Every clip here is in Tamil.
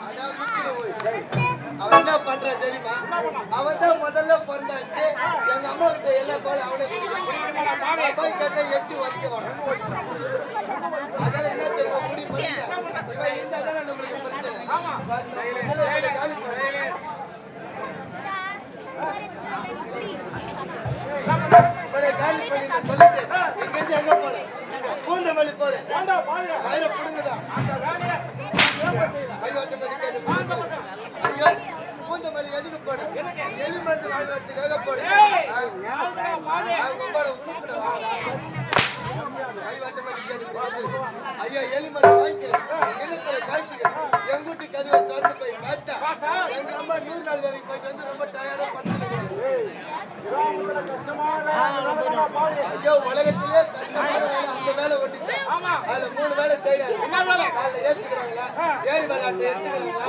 அதான் விட்டுடு போய். அவன் என்ன பண்றான் தெரியுமா அவன் தான் முதல்ல பிறந்தாச்சு எங்க அம்மா கிட்ட எல்லா பாலும் போய் கேட்டா எட்டு வரைக்கும் வரும் அதெல்லாம் என்ன தெரியுமா முடி மறிக்க. இவன் இருந்தா தானே நம்மளுக்கு பிரச்சனை எலி மருந்து வாங்கிக்கிறேன். இழுத்துல காய்ச்சிக்கிறேன். எங்க வீட்டு கதவை திறந்து போய் பார்த்தா, எங்க அம்மா நூறு நாள் வேலைக்கு போயிட்டு வந்து ரொம்ப டயர்டா படுத்துருக்காங்க ஐயோ உலகத்திலே அந்த வேலை அதுல மூணு வேலை செய்யறாங்க காலைல ஏத்துக்கிறாங்களா ஏரி விளையாட்டு எடுத்துக்கிறாங்களா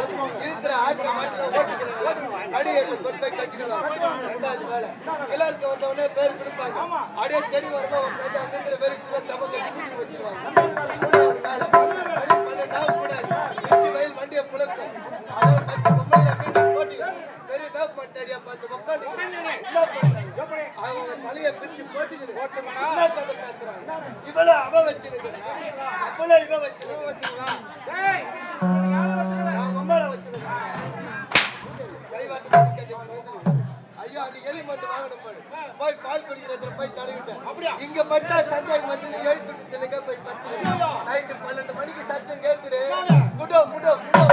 இருக்கிற ஆட்டை மாட்டில ஓட்டுக்கிறாங்களா அடி ஏற்ற கொண்டு போய் கட்டிடுவாங்க. ரெண்டாவது வேலை. கிளர்க்கு வந்த உடனே பேர் கொடுப்பாங்க. அப்படியே செடி வரும்போது உட்காந்து அங்க இருக்கிற பேர் சில சம கட்டி கூட்டி வச்சிருவாங்க. மூணாவது வேலை. அடி பன்னெண்டாவது கூடாது. எட்டு வயல் வண்டியை புழக்கும். அதாவது பத்து பொம்பளை பெரிய வேப்ப மட்டடியா பார்த்து உட்காந்து என்ன? பண்றாங்க அவங்க தலையை பிரிச்சு போட்டுக்கிட்டு பேசுறாங்க இவள அவ வச்சிருக்கிறா? அப்பள இவ பண்ணி கஜமா வந்துரு ஐயோ அது எலி மட்டும் வாங்கணும் பாரு. போய் பால் குடிக்கிறதுல போய் தடவிட்டேன் இங்க பட்டா சந்தேகம் வந்து நீ எழுப்பிட்டு தினக்க போய் பத்து நைட்டு பன்னெண்டு மணிக்கு சத்தம் கேக்குது. குடோ முடோ குடோ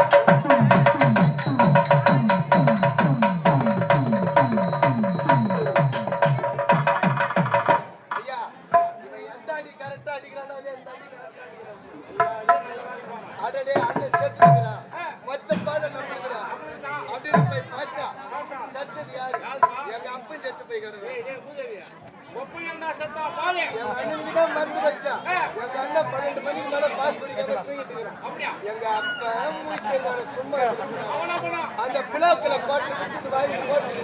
தான் மருந்து வச்சான் எங்க அண்ணன் பன்னெண்டு மணிக்கு மேல பால் குடிக்காம தூங்கிட்டு இருக்கிறான். எங்க அப்பா மூச்சோட சும்மா அந்த புலாக்களை போட்டு விட்டு வாங்கி போட்டு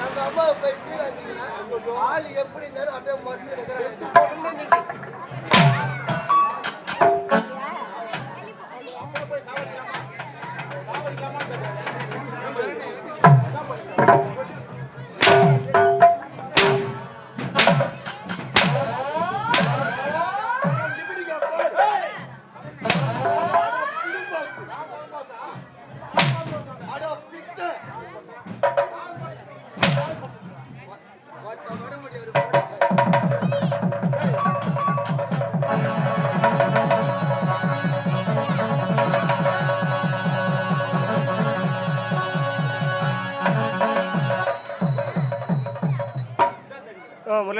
எங்க அம்மாவை போய் கீழாண்டிக்கிறான் ஆள் எப்படி இருந்தாலும் அப்படியே மறைச்சு இருக்கிறான்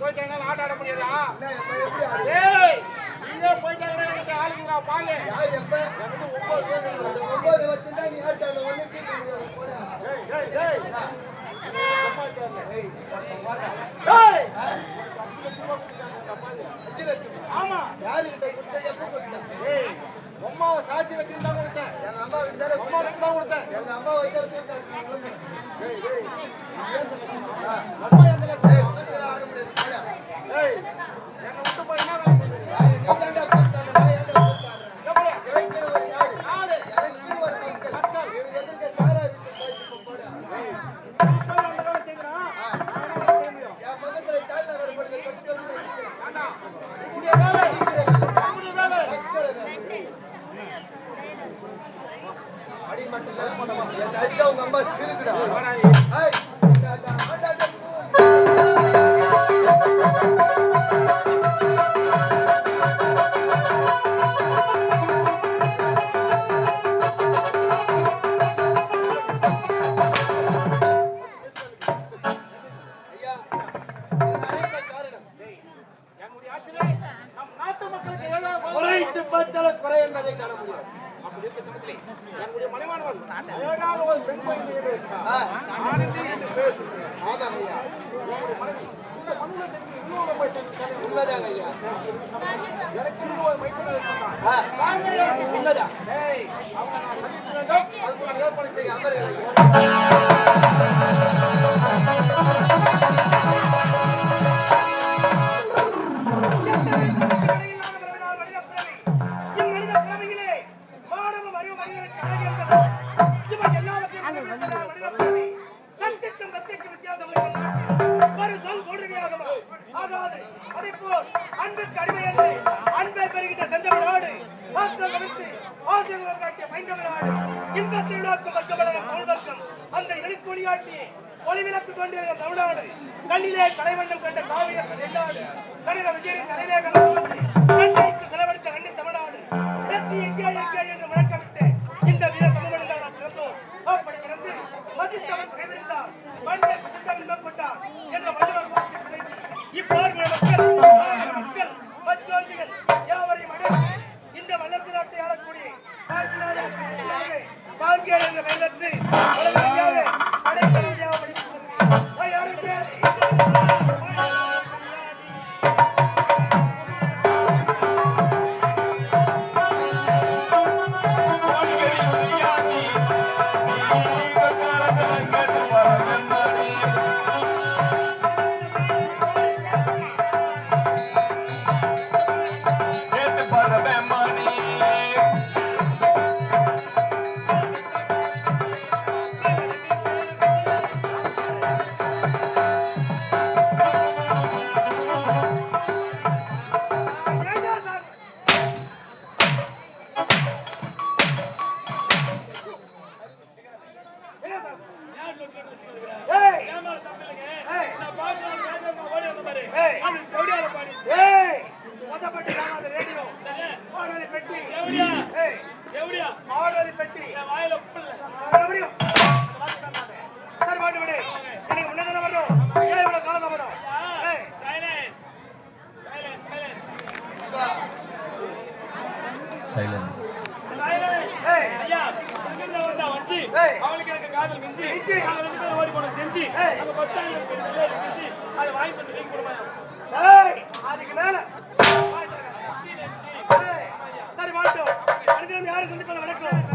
நீ போயிட்டேன்னா ஆட்ட ஆட முடியாதா? டேய் நீயே போயிட்டாங்கன்னா எனக்கு பாங்க டேய் டேய் டேய் டேய் ஆமா. ஏய் அம்மாவை சாட்சி வச்சிருந்தா கொடுத்தேன். அம்மா வீட்டு தான் கொடுத்தேன். அம்மா எந்த அடி மட்டும் இல்ல, என் அடிச்சா உங்க அம்மா சிரிக்குடா. அப்படி இருக்க சமயத்திலே என்னுடைய அழகாக ஒரு பெண் குழந்தையை ஆனந்தி என்று பேர் ஐயா மனைவி இந்த மண்ணில் இன்னொரு போய் உண்மைதாங்க ஐயா எனக்கு உண்மைதான் அவங்க நான் வேண்டும் அந்த எளிக்கொடியாட்டி ஒளிவிளக்கு கொண்டிருந்த தமிழ்நாடு. கல்லிலே கலைவண்ணம் கண்ட காவிரி தென்னாடு கணித விஜயின் தலையிலே கலந்து இந்த வளர்ச்சி நாட்டை ஆளக்கூடிய காஞ்சிநாதன் என்ற வெள்ளத்தை ஓடி போனோம் செஞ்சு, ஏய். அங்க bus stand ல இருக்கிற அதை வாங்கி தந்து நீங்க கொடுப்பாயா? அதுக்கு மேல. ஏய், சரி மாட்டோம் அடுத்து யாரை சந்திப்பது வணக்கம்.